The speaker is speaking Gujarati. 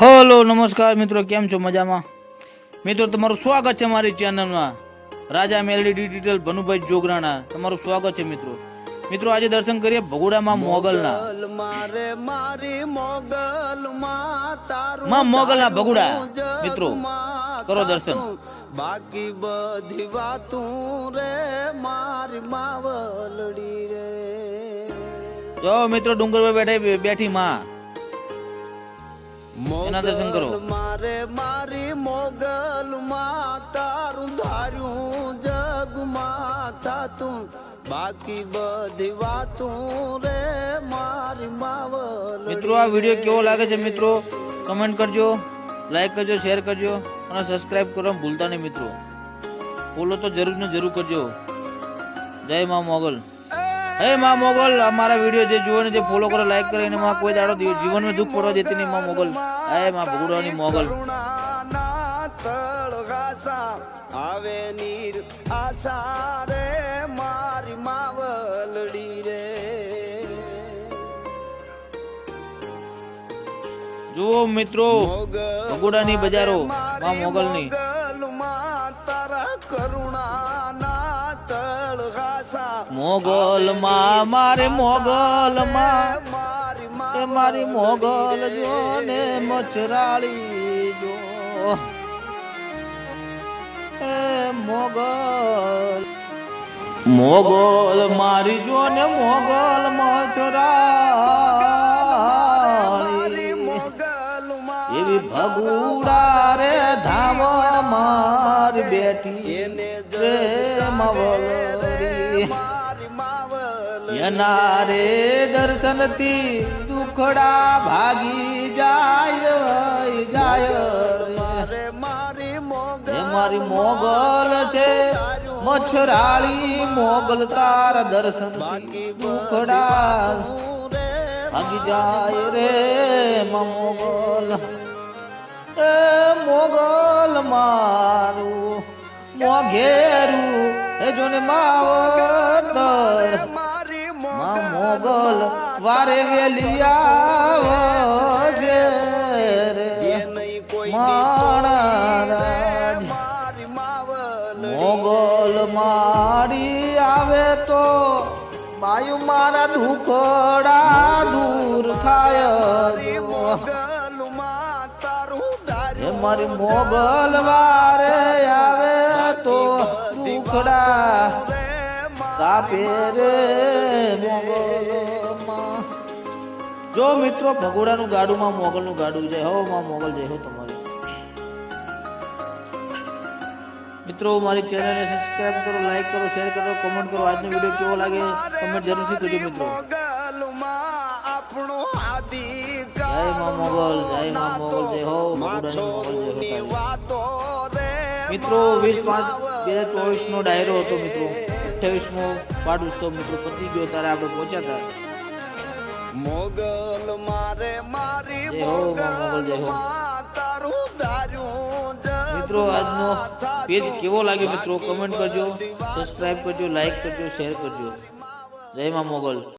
હલો નમસ્કાર મિત્રો કેમ છો મજામાં? મિત્રો તમારું સ્વાગત છે મારી ચેનલમાં રાજા મેલડી ડિજિટલ ભનુભાઈ જોગરાણા. તમારું સ્વાગત છે મિત્રો. મિત્રો આજે દર્શન કરીએ ભગોડામાં મોગલના. માં મોગલના ભગુડા. મિત્રો કરો દર્શન. બાકી બધી વાતું રે મારી માવલડી રે. જો મિત્રો ડુંગર પર બેઠી બેઠી માં. એના દર્શન કરો. મારે મારી મોગલ માં તારું ધાર્યું માતા તું. બાકી બધી વાતું રે મારી માવલ મિત્રો આ વીડિયો કેવો લાગે છે મિત્રો? કમેન્ટ કરજો લાઈક કરજો શેર કરજો અને સબસ્ક્રાઇબ કરવા ભૂલતા નહીં મિત્રો. ફોલો તો જરૂર ને જરૂર કરજો. જય મા મોગલ. હે માં મોગલ, અમારા વીડિયો જે જુઓ ને જે ફોલો કરો લાઈક કરો, એને માં કોઈ દાડો જીવનમાં દુઃખ પડવા દેતી નહીં માં મોગલ. હે માં ભગુડાની મોગલ. આવે નીર આશા રે મારી માવલડી રે જુઓ મિત્રો ભગુડાની બજારો માં મોગલની તારા તળગાસા મોગલ માં મારે મોગલ માં. મારી મોગલ જો ને મચરાળી જો. એ મોગલ. મોગલ મારી જો ને મોગલ મચરાળી એવી ભગુડા રે ધામ માર બેઠી એને મારી માવલ. એના રે દર્શનથી દુખડા ભાગી જાય જાય રે. મારે મોગલ છે, મચ્છરાળી મોગલ તાર દર્શન દુખડા ભાગી જાય રે મોગલ. મોગલ મારું મોઘેરું એ જોને માવતર. માં મોગલ વારે વેલી આવશે મોગલ મારી આવે તો બાયુ મારા દુખડા દૂર થાય મારી મોગલ વારે આવે તો રે કાપે રે મોગલમાં. જો મિત્રો ભગોડાનું ગાડુમાં મોગલનું ગાડું જય. હો માં મોગલ જય હો તમારી. મિત્રો મારી ચેનલને સબસ્ક્રાઇબ કરો લાઈક કરો શેર કરો કમેન્ટ કરો. આજનો વીડિયો કેવો લાગે કમેન્ટ જરૂરથી કરજો મિત્રો. જય માં મોગલ જય માં મોગલ જય હો ભગોડાની મોગલ જય હો મિત્રો વીસ પાંચ બે હજાર ચોવીસ નો ડાયરો હતો મિત્રો. અઠ્યાવીસમો પાડ ઉત્સવ મિત્રો પતી ગયો ત્યારે આપણે પહોંચ્યા હતા. મોગલ મારે મારી મોગલ તારું ધાર્યું મિત્રો આજનો પેજ કેવો લાગ્યો મિત્રો? કમેન્ટ કરજો સબસ્ક્રાઇબ કરજો લાઈક કરજો શેર કરજો. જય માં મોગલ.